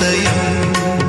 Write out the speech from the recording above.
say you